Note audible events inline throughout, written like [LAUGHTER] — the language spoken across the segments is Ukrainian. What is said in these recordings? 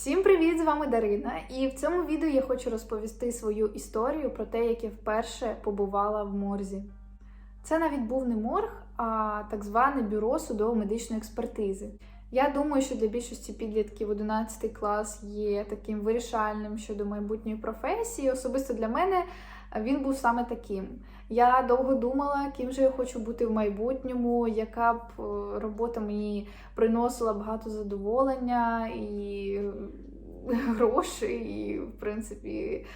Всім привіт! З вами Дарина. І в цьому відео я хочу розповісти свою історію про те, як я вперше побувала в морзі. Це навіть був не морг, а так зване бюро судово-медичної експертизи. Я думаю, що для більшості підлітків 11 клас є таким вирішальним щодо майбутньої професії. Особисто для мене він був саме таким. Я довго думала, ким же я хочу бути в майбутньому, яка б е, робота мені приносила багато задоволення і е, [LAUGHS] грошей, і, в принципі,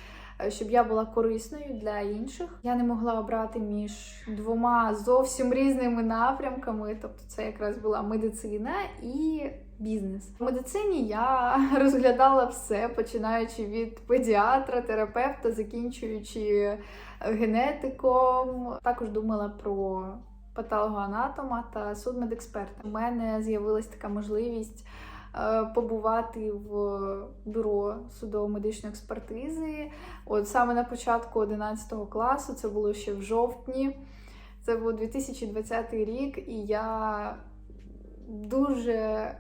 е, щоб я була корисною для інших. Я не могла обрати між двома зовсім різними напрямками. Тобто, це якраз була медицина і бізнес. В медицині я [LAUGHS] розглядала все, починаючи від педіатра, терапевта, закінчуючи генетиком. Також думала про патологоанатома та судмедексперта. У мене з'явилась така можливість е, побувати в бюро судово-медичної експертизи. От саме на початку 11 класу, це було ще в жовтні. Це був 2020 рік, і я дуже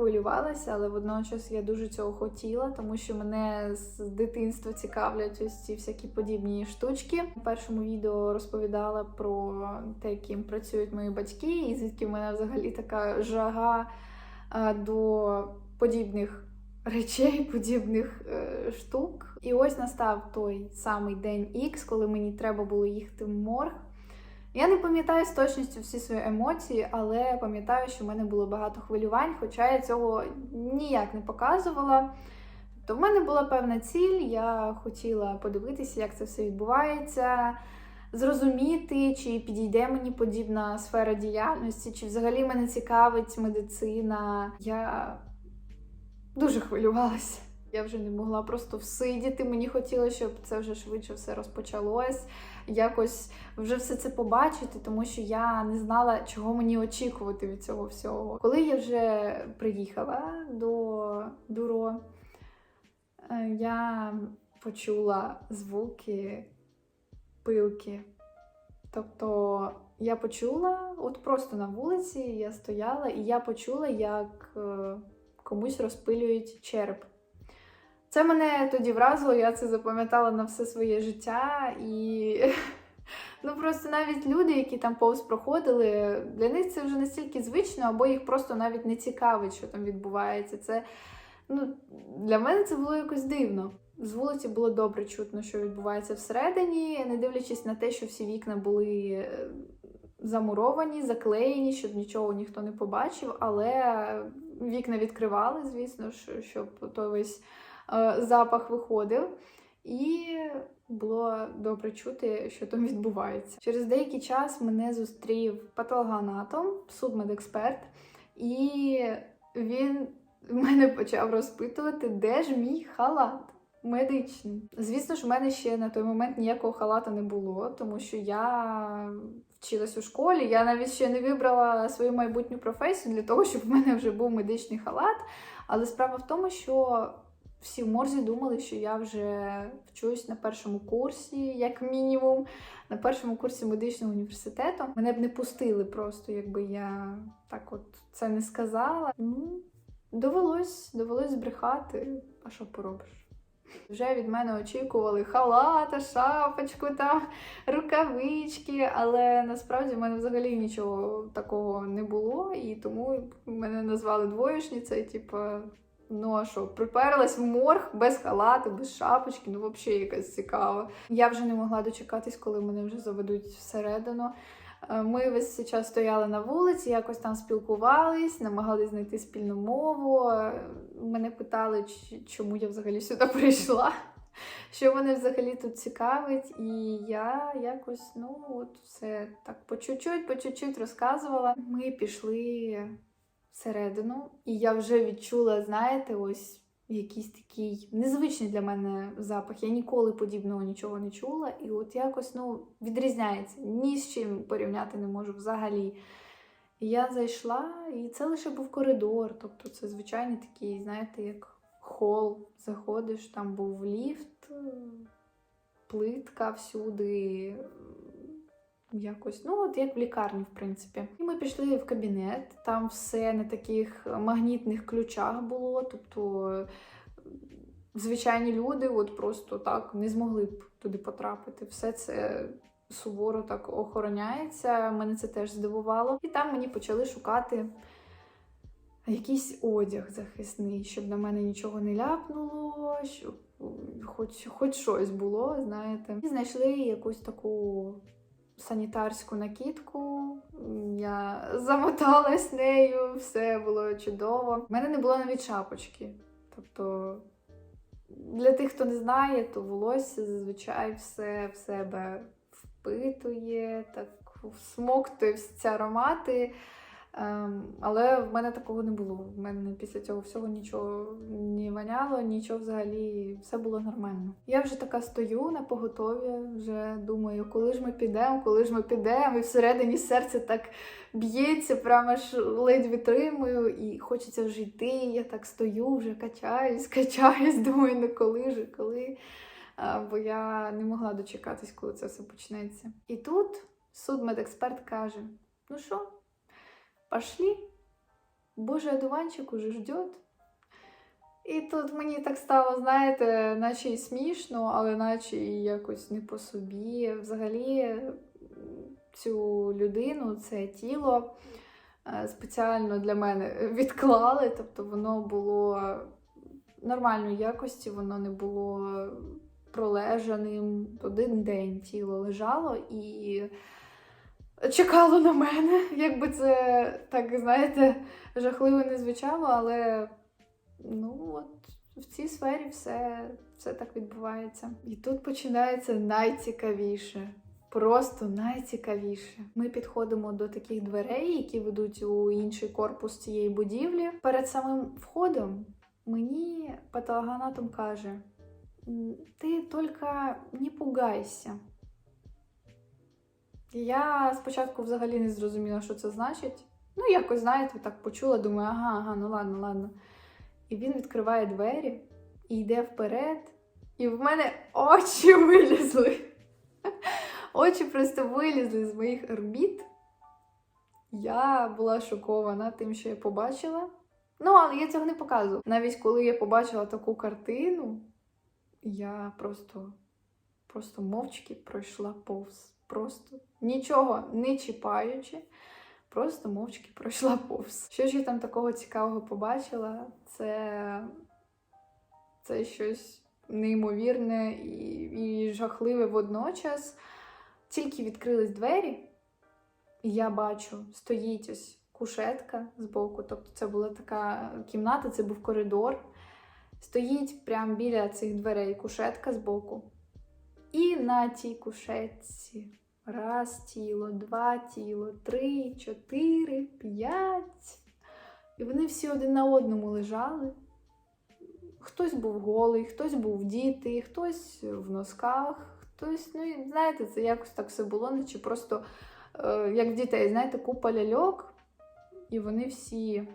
хвилювалася, але водночас я дуже цього хотіла, тому що мене з дитинства цікавлять ось ці всякі подібні штучки. У першому відео розповідала про те, яким працюють мої батьки, і звідки в мене взагалі така жага до подібних речей, [LAUGHS] подібних е, штук. І ось настав той самий день X, коли мені треба було їхати в морг. Я не пам'ятаю з точністю всі свої емоції, але пам'ятаю, що в мене було багато хвилювань, хоча я цього ніяк не показувала. То в мене була певна ціль, я хотіла подивитися, як це все відбувається, зрозуміти, чи підійде мені подібна сфера діяльності, чи взагалі мене цікавить медицина. Я дуже хвилювалася. Я вже не могла просто всидіти. Мені хотілося, щоб це вже швидше все розпочалось. Якось вже все це побачити, тому що я не знала, чого мені очікувати від цього всього. Коли я вже приїхала до бюро, е, я почула звуки пилки. Тобто я почула, от просто на вулиці я стояла, і я почула, як е, комусь розпилюють череп. Це мене тоді вразило, я це запам'ятала на все своє життя. І [LAUGHS] ну просто навіть люди, які там повз проходили, для них це вже настільки звично, або їх просто навіть не цікавить, що там відбувається. Це ну, Для мене це було якось дивно. З вулиці було добре чутно, що відбувається всередині, не дивлячись на те, що всі вікна були е, замуровані, заклеєні, щоб нічого ніхто не побачив, але вікна відкривали, звісно щоб той весь запах виходив. І було добре чути, що там відбувається. Через деякий час мене зустрів патологоанатом, судмедексперт, і він мене почав розпитувати, де ж мій халат медичний. Звісно ж, в мене ще на той момент ніякого халата не було, тому що я вчилась у школі. Я навіть ще не вибрала свою майбутню професію для того, щоб в мене вже був медичний халат. Але справа в тому, що всі в морзі думали, що я вже вчусь на першому курсі, як мінімум, на першому курсі медичного університету. Мене б не пустили просто, якби я так от це не сказала. Ну, довелось, довелось збрехати. А що поробиш? Вже від мене очікували халата, шапочку, там, рукавички, але насправді в мене взагалі нічого такого не було, і тому мене назвали двоєшницею, типу, ну а що, приперлась в морг без халату, без шапочки, ну взагалі якась цікава. Я вже не могла дочекатись, коли мене вже заведуть всередину. Е, Ми весь час стояли на вулиці, якось там спілкувались, намагалися знайти спільну мову. Е, Мене питали, чому я взагалі сюди прийшла, [LAUGHS] що мене взагалі тут цікавить. І я якось, ну, от все так по чуть-чуть, по чуть-чуть розказувала. Ми пішли всередину, і я вже відчула, знаєте, ось якийсь такий незвичний для мене запах. Я ніколи подібного нічого не чула. І от якось ну, відрізняється. Ні з чим порівняти не можу взагалі. Я зайшла, і це лише був коридор. Тобто це звичайний такий, знаєте, як хол. Заходиш, там був ліфт, плитка всюди, Якось, ну от як в лікарні, в принципі. І ми пішли в кабінет, там все на таких магнітних ключах було. Тобто е, звичайні люди от просто так не змогли б туди потрапити. Все це суворо так охороняється. Мене це теж здивувало. І там мені почали шукати якийсь одяг захисний, щоб на мене нічого не ляпнуло, щоб хоч, хоч щось було, знаєте. І знайшли якусь таку санітарську накидку. Я замоталась нею, все було чудово. У мене не було навіть шапочки. Тобто, для тих, хто не знає, то волосся зазвичай все в себе впитує, так всмоктує всі ці аромати. Ем, але в мене такого не було. В мене після цього всього нічого не воняло, нічого взагалі, все було нормально. Я вже така стою на поготові, вже думаю, коли ж ми підемо, коли ж ми підемо, і всередині серце так б'ється, прямо аж ледь витримую, і хочеться вже йти. Я так стою, вже качаюсь, качаюсь, [LAUGHS] думаю, ну коли ж, коли. Бо я не могла дочекатись, коли це все почнеться. І тут судмедексперт каже: ну що? Пошли, Божий одуванчик уже ждет. І тут мені так стало, знаєте, наче й смішно, але наче і якось не по собі. Взагалі, цю людину, це тіло е, спеціально для мене відклали, тобто воно було нормальної якості, воно не було пролежаним. Один день тіло лежало і чекало на мене. Якби це так, знаєте, жахливо не звучало, але ну от в цій сфері все, все так відбувається. І тут починається найцікавіше. Просто найцікавіше. Ми підходимо до таких дверей, які ведуть у інший корпус цієї будівлі. Перед самим входом мені патологоанатом каже: ти тільки не пугайся. Я спочатку взагалі не зрозуміла, що це значить. Ну, якось, знаєте, так почула, думаю, ага, ага, ну ладно, ладно. І він відкриває двері і йде вперед, і в мене очі [LAUGHS] вилізли. Очі просто вилізли з моїх орбіт. Я була шокована тим, що я побачила. Ну, але я цього не показую. Навіть коли я побачила таку картину, я просто, просто мовчки пройшла повз просто нічого не чіпаючи, просто мовчки пройшла повз. Що ж я там такого цікавого побачила? Це, це щось неймовірне і, і жахливе водночас. Тільки відкрились двері, і я бачу, стоїть ось кушетка збоку. Тобто це була така кімната, це був коридор. Стоїть прямо біля цих дверей кушетка збоку. І на тій кушетці раз тіло, два тіло, три, чотири, п'ять. І вони всі один на одному лежали. Хтось був голий, хтось був вдітий, хтось в носках, хтось, ну, знаєте, це якось так все було, наче просто е, як в дітей, знаєте, купа ляльок, і вони всі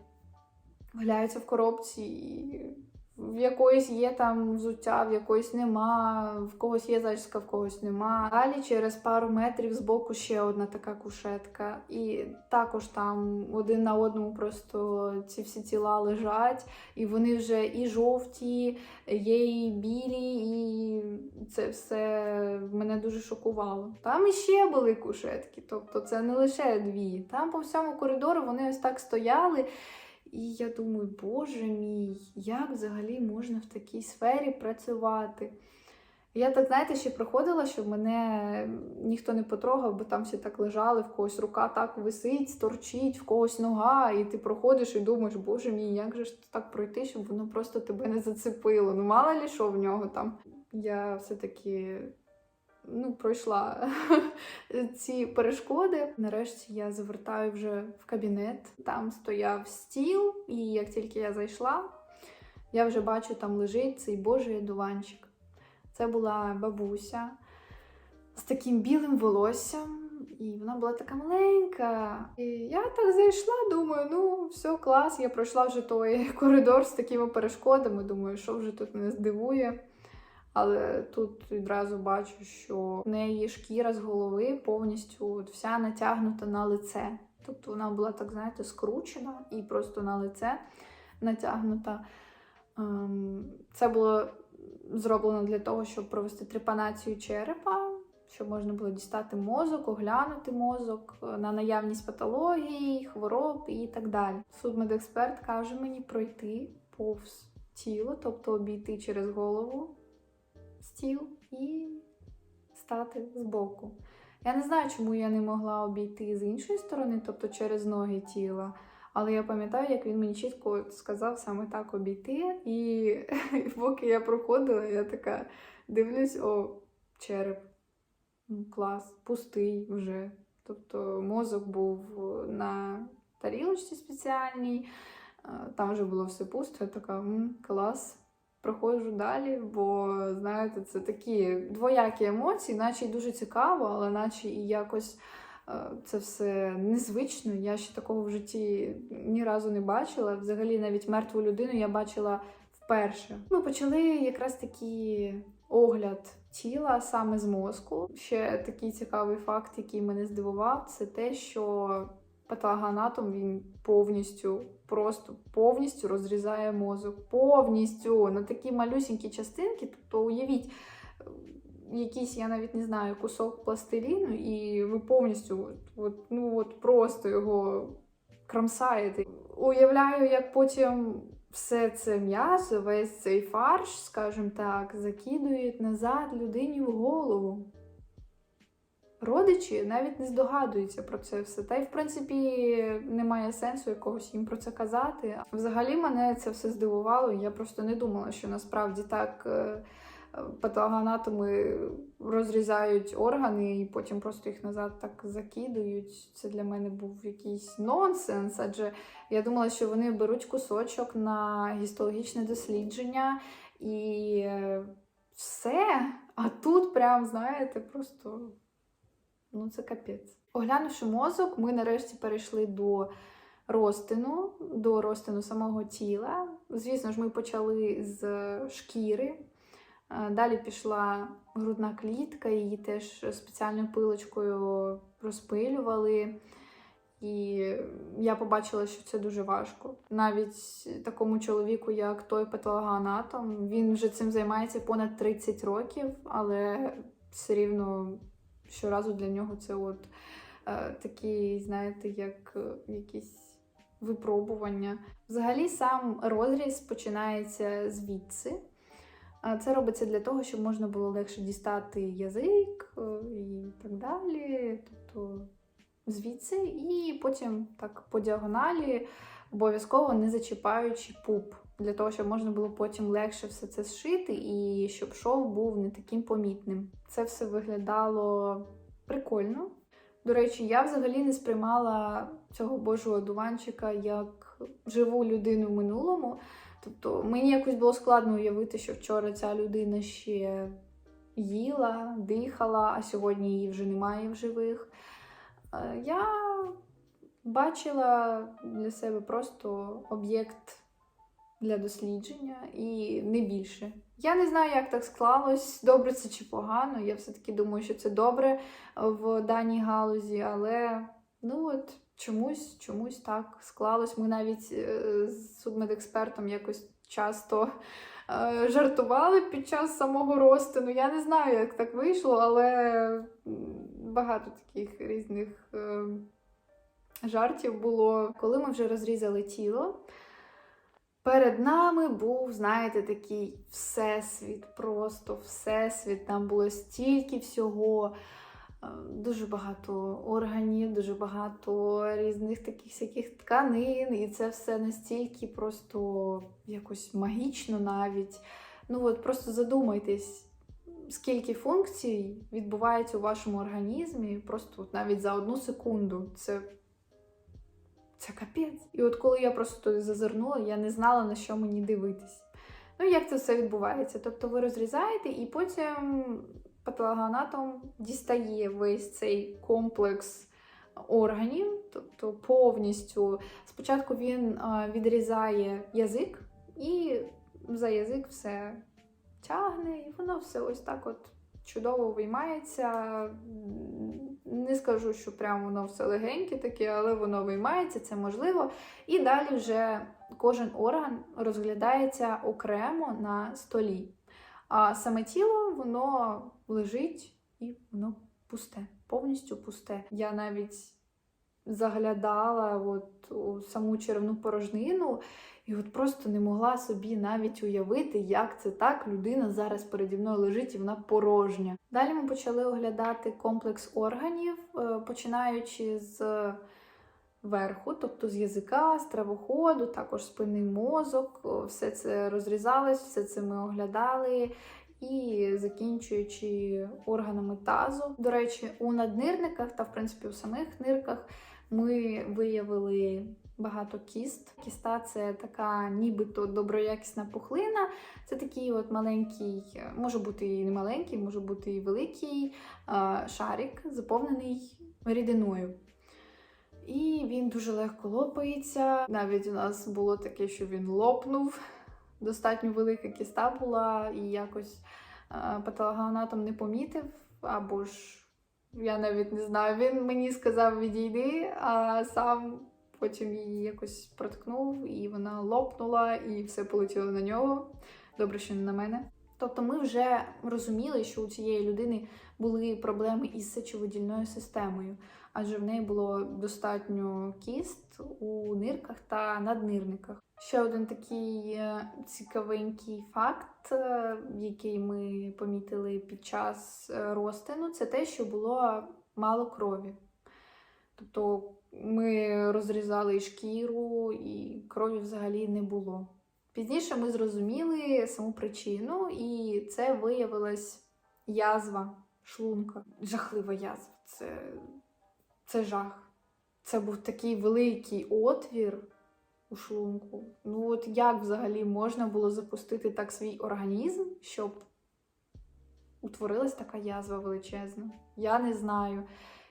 валяються в коробці. і в якоїсь є там взуття, в якоїсь нема, в когось є зачіска, в когось нема. Далі через пару метрів збоку ще одна така кушетка. І також там один на одному просто ці всі тіла лежать, і вони вже і жовті, є і білі, і це все мене дуже шокувало. Там іще були кушетки, тобто це не лише дві. Там по всьому коридору вони ось так стояли. І я думаю, боже мій, як взагалі можна в такій сфері працювати? Я так, знаєте, ще проходила, щоб мене ніхто не потрогав, бо там всі так лежали, в когось рука так висить, сторчить, в когось нога, і ти проходиш і думаєш, боже мій, як же ж так пройти, щоб воно просто тебе не зацепило? Ну, мало лі що в нього там. Я все-таки ну, пройшла [LAUGHS] ці перешкоди. Нарешті я завертаю вже в кабінет. Там стояв стіл, і як тільки я зайшла, я вже бачу, там лежить цей божий дуванчик. Це була бабуся з таким білим волоссям. І вона була така маленька. І я так зайшла, думаю, ну все, клас. Я пройшла вже той [LAUGHS] коридор з такими перешкодами. Думаю, що вже тут мене здивує. Але тут відразу бачу, що в неї шкіра з голови повністю от вся натягнута на лице. Тобто вона була так, знаєте, скручена і просто на лице натягнута. Ем, Це було зроблено для того, щоб провести трепанацію черепа, щоб можна було дістати мозок, оглянути мозок е, на наявність патологій, хвороб і так далі. Судмедексперт каже мені пройти повз тіло, тобто обійти через голову стіл і стати збоку. Я не знаю, чому я не могла обійти з іншої сторони, тобто через ноги тіла. Але я пам'ятаю, як він мені чітко сказав саме так обійти. І [LAUGHS] поки я проходила, я така дивлюсь, о, череп. Ну, Клас, пустий вже. Тобто мозок був на тарілочці спеціальній, там вже було все пусто. Я така клас. Проходжу далі, бо знаєте, це такі двоякі емоції, наче й дуже цікаво, але наче і якось е, це все незвично. Я ще такого в житті ні разу не бачила. Взагалі, навіть мертву людину я бачила вперше. Ми почали якраз такий огляд тіла саме з мозку. Ще такий цікавий факт, який мене здивував, це те, що патологоанатом він повністю, просто повністю розрізає мозок. Повністю на такі малюсінькі частинки. Тобто, уявіть, е, якийсь, я навіть не знаю, кусок пластиліну, і ви повністю от, ну, от просто його крамсаєте. Уявляю, як потім все це м'ясо, весь цей фарш, скажімо так, закидують назад людині в голову. Родичі навіть не здогадуються про це все. Та й, в принципі, немає сенсу якогось їм про це казати. Взагалі мене це все здивувало. Я просто не думала, що насправді так е, патологоанатоми розрізають органи і потім просто їх назад так закидують. Це для мене був якийсь нонсенс, адже я думала, що вони беруть кусочок на гістологічне дослідження і е, все. А тут, прям, знаєте, просто. Ну, це капець. Оглянувши мозок, ми нарешті перейшли до розтину, до розтину самого тіла. Звісно ж, ми почали з шкіри. Е, Далі пішла грудна клітка, її теж спеціальною пилочкою розпилювали. І я побачила, що це дуже важко. Навіть такому чоловіку, як той патологоанатом, він вже цим займається понад 30 років, але все рівно щоразу для нього це от е, такі, знаєте, як е, якісь випробування. Взагалі, сам розріз починається звідси. Це робиться для того, щоб можна було легше дістати язик е, і так далі. Тобто звідси, і потім так по діагоналі, обов'язково не зачіпаючи пуп, для того, щоб можна було потім легше все це зшити, і щоб шов був не таким помітним. Це все виглядало прикольно. До речі, я взагалі не сприймала цього божого дуванчика як живу людину в минулому. Тобто мені якось було складно уявити, що вчора ця людина ще їла, дихала, а сьогодні її вже немає в живих. Е, Я бачила для себе просто об'єкт для дослідження і не більше. Я не знаю, як так склалось, добре це чи погано. Я все-таки думаю, що це добре в даній галузі, але ну от чомусь, чомусь так склалось. Ми навіть е, з судмедекспертом якось часто е, жартували під час самого розтину. Я не знаю, як так вийшло, але багато таких різних е, жартів було. Коли ми вже розрізали тіло. Перед нами був, знаєте, такий всесвіт, просто всесвіт. Там було стільки всього, е, дуже багато органів, дуже багато різних таких всяких тканин, і це все настільки просто якось магічно навіть. Ну от просто задумайтесь, скільки функцій відбувається у вашому організмі, просто от навіть за одну секунду. Це це капець. І от коли я просто туди зазирнула, я не знала, на що мені дивитись. Ну, як це все відбувається? Тобто ви розрізаєте, і потім патологоанатом дістає весь цей комплекс органів, тобто повністю. Спочатку він відрізає язик, і за язик все тягне, і воно все ось так от чудово виймається. Не скажу, що прям воно все легеньке таке, але воно виймається, це можливо. І далі вже кожен орган розглядається окремо на столі. А саме тіло воно лежить і воно пусте, повністю пусте. Я навіть заглядала от у саму черевну порожнину і от просто не могла собі навіть уявити, як це так людина зараз переді мною лежить і вона порожня. Далі ми почали оглядати комплекс органів, е, починаючи з верху, тобто з язика, з травоходу, також спинний мозок. Все це розрізалось, все це ми оглядали. І закінчуючи органами тазу. До речі, у наднирниках та, в принципі, у самих нирках ми виявили багато кіст. Кіста це така нібито доброякісна пухлина. Це такий от маленький, е, може бути і не маленький, може бути і великий е, шарик, заповнений рідиною. І він дуже легко лопається. Навіть у нас було таке, що він лопнув. Достатньо велика кіста була, і якось е, патологоанатом не помітив, або ж я навіть не знаю. Він мені сказав відійди, а сам потім її якось проткнув, і вона лопнула, і все полетіло на нього. Добре, що не на мене. Тобто ми вже розуміли, що у цієї людини були проблеми із сечовидільною системою, адже в неї було достатньо кіст у нирках та наднирниках. Ще один такий е, цікавенький факт, е, який ми помітили під час е, розтину, це те, що було мало крові. Тобто ми розрізали і шкіру, і крові взагалі не було. Пізніше ми зрозуміли саму причину, і це виявилась язва шлунка. Жахлива язва. Це, це жах. Це був такий великий отвір у шлунку. Ну от як взагалі можна було запустити так свій організм, щоб утворилась така язва величезна? Я не знаю.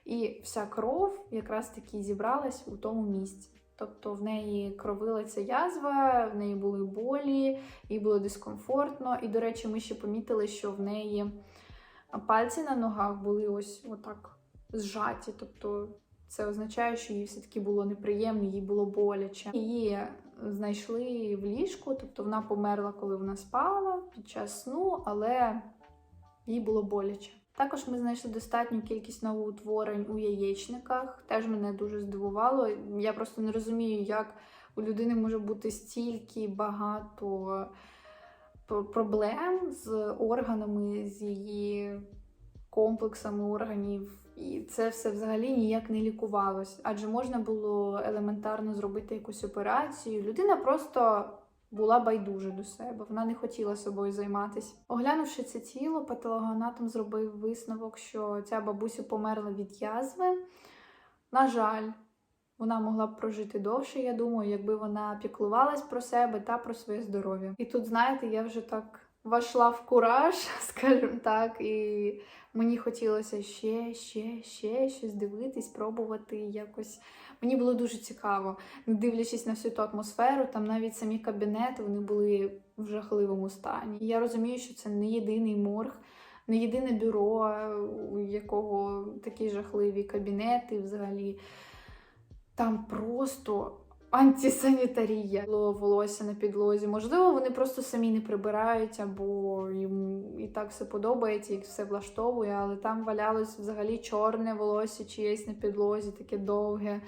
І вся кров якраз таки зібралась у тому місці. Тобто в неї кровилася язва, в неї були болі, їй було дискомфортно. І, до речі, ми ще помітили, що в неї пальці на ногах були ось отак зжаті. Тобто це означає, що їй все-таки було неприємно, їй було боляче. Її знайшли в ліжку, тобто вона померла, коли вона спала під час сну, але їй було боляче. Також ми знайшли достатню кількість новоутворень у яєчниках. Теж мене дуже здивувало. Я просто не розумію, як у людини може бути стільки багато проблем з органами, з її комплексами органів. І це все взагалі ніяк не лікувалось. Адже можна було елементарно зробити якусь операцію. Людина просто була байдужа до себе, вона не хотіла собою займатися. Оглянувши це тіло, патологоанатом зробив висновок, що ця бабуся померла від язви. На жаль, вона могла б прожити довше, я думаю, якби вона піклувалась про себе та про своє здоров'я. І тут, знаєте, я вже так вошла в кураж, [LAUGHS] скажімо так, і мені хотілося ще, ще, ще щось дивитись, пробувати якось. Мені було дуже цікаво, не дивлячись на всю ту атмосферу, там навіть самі кабінети вони були в жахливому стані. Я розумію, що це не єдиний морг, не єдине бюро, у якого такі жахливі кабінети взагалі. Там просто антисанітарія. Було волосся на підлозі. Можливо, вони просто самі не прибирають, або їм і так все подобається, їх все влаштовує, але там валялось взагалі чорне волосся чиєсь на підлозі, таке довге.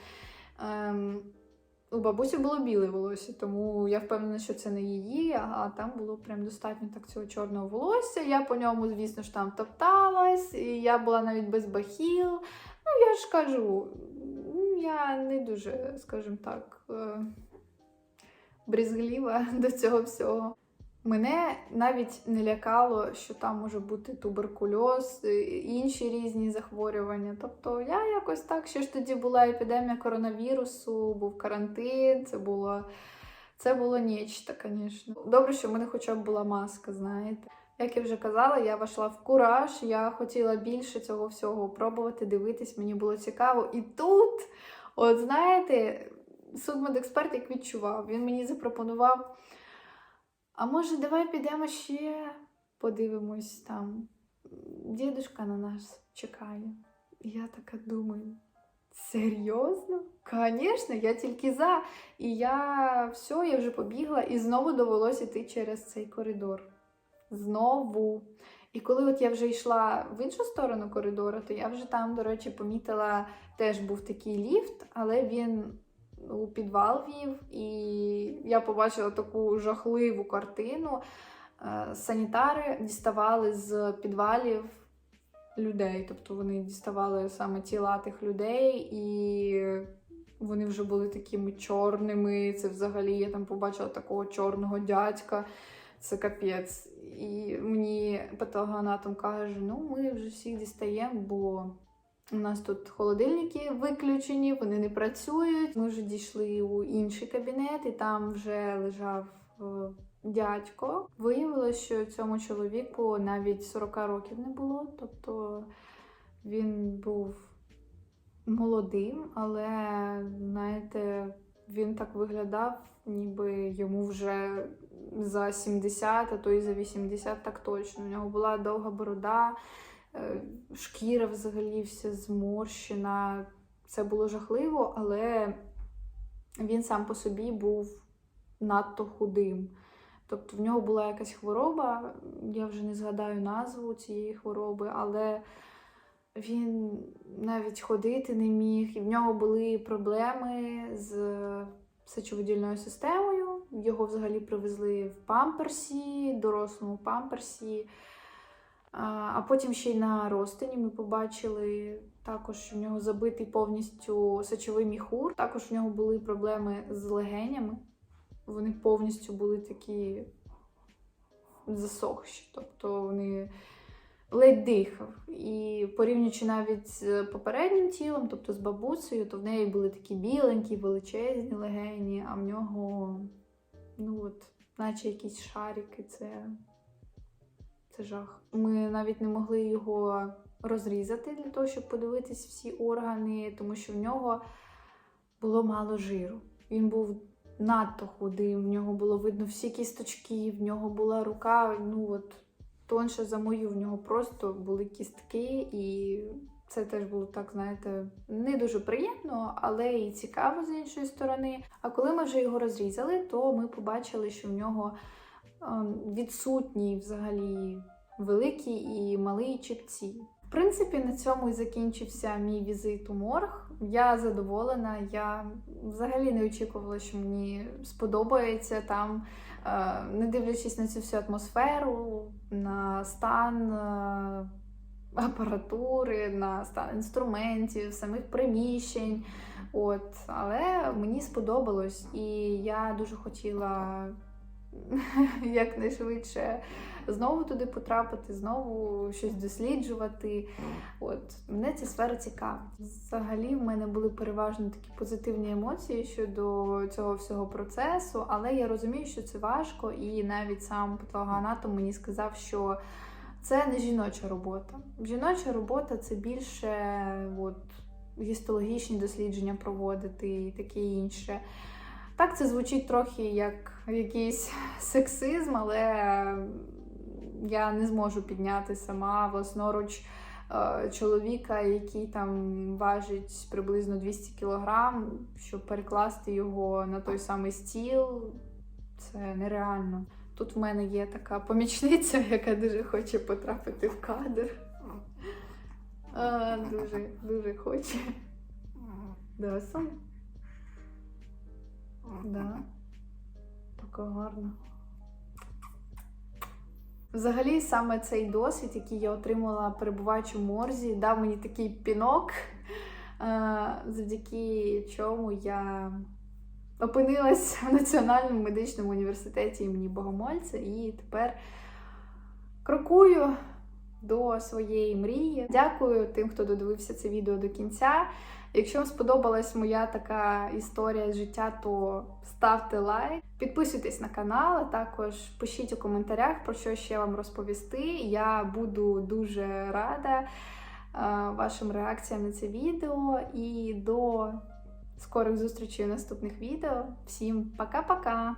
Ем, у бабусі було біле волосся, тому я впевнена, що це не її, а, там було прям достатньо так цього чорного волосся. Я по ньому, звісно ж, там топталась, і я була навіть без бахіл. Ну, я ж кажу, я не дуже, скажімо так, е, брезгліва [LAUGHS] до цього всього. Мене навіть не лякало, що там може бути туберкульоз, інші різні захворювання. Тобто я якось так, ще ж тоді була епідемія коронавірусу, був карантин, це було, це було нечто, звісно. Добре, що в мене хоча б була маска, знаєте. Як я вже казала, я вийшла в кураж, я хотіла більше цього всього пробувати, дивитись, мені було цікаво. І тут, от знаєте, судмедексперт як відчував, він мені запропонував. А може, давай підемо ще подивимось там. Дідушка на нас чекає. Я така думаю. Серйозно? Звісно, я тільки за. І я все, я вже побігла, і знову довелося йти через цей коридор. Знову. І коли от я вже йшла в іншу сторону коридору, то я вже там, до речі, помітила, теж був такий ліфт, але він у підвал вів, і я побачила таку жахливу картину. Е, Санітари діставали з підвалів людей, тобто вони діставали саме тіла тих людей, і вони вже були такими чорними. Це взагалі я там побачила такого чорного дядька. Це капець. І мені патологоанатом каже: ну ми вже всіх дістаємо, бо у нас тут холодильники виключені, вони не працюють. Ми вже дійшли у інший кабінет, і там вже лежав е, дядько. Виявилося, що цьому чоловіку навіть 40 років не було. Тобто він був молодим, але знаєте, він так виглядав, ніби йому вже за 70, а то і за 80 так точно. У нього була довга борода, е, шкіра взагалі вся зморщена. Це було жахливо, але він сам по собі був надто худим. Тобто в нього була якась хвороба, я вже не згадаю назву цієї хвороби, але він навіть ходити не міг, і в нього були проблеми з сечовидільною системою. Його взагалі привезли в памперсі, дорослому памперсі. А потім ще й на розтині ми побачили також, в нього забитий повністю сечовий міхур. Також в нього були проблеми з легенями. Вони повністю були такі засохші, тобто вони ледь дихав. І порівнюючи навіть з попереднім тілом, тобто з бабусею, то в неї були такі біленькі, величезні легені, а в нього, ну от, наче якісь шарики, це, це жах. Ми навіть не могли його розрізати для того, щоб подивитись всі органи, тому що в нього було мало жиру. Він був надто худим, в нього було видно всі кісточки, в нього була рука, ну от тонше за мою, в нього просто були кістки, і це теж було так, знаєте, не дуже приємно, але і цікаво з іншої сторони. А коли ми вже його розрізали, то ми побачили, що в нього ем, відсутні взагалі великі і малі чіпці. В принципі, на цьому і закінчився мій візит у морг. Я задоволена. Я взагалі не очікувала, що мені сподобається там, не дивлячись на цю всю атмосферу, на стан е, апаратури, на стан інструментів, самих приміщень. От, Але мені сподобалось, і я дуже хотіла [LAUGHS] якнайшвидше знову туди потрапити, знову щось досліджувати. От мене ця сфера цікавить. Взагалі, в мене були переважно такі позитивні емоції щодо цього всього процесу, але я розумію, що це важко, і навіть сам патологоанатом мені сказав, що це не жіноча робота. Жіноча робота це більше от, гістологічні дослідження проводити і таке інше. Так, це звучить трохи як якийсь сексизм, але я не зможу підняти сама власноруч е, чоловіка, який там важить приблизно 200 кілограм, щоб перекласти його на той самий стіл. Це нереально. Тут в мене є така помічниця, яка дуже хоче потрапити в кадр. А, Дуже, дуже хоче. Да, Соня? Да. Така гарна. Взагалі, саме цей досвід, який я отримала, перебуваючи в морзі, дав мені такий пінок, е, завдяки чому я опинилась в Національному медичному університеті імені Богомольця і тепер крокую до своєї мрії. Дякую тим, хто додивився це відео до кінця. Якщо вам сподобалась моя така історія життя, то ставте лайк, підписуйтесь на канал, а також пишіть у коментарях, про що ще вам розповісти. Я буду дуже рада е, вашим реакціям на це відео. І до скорих зустрічей у наступних відео. Всім пока-пока!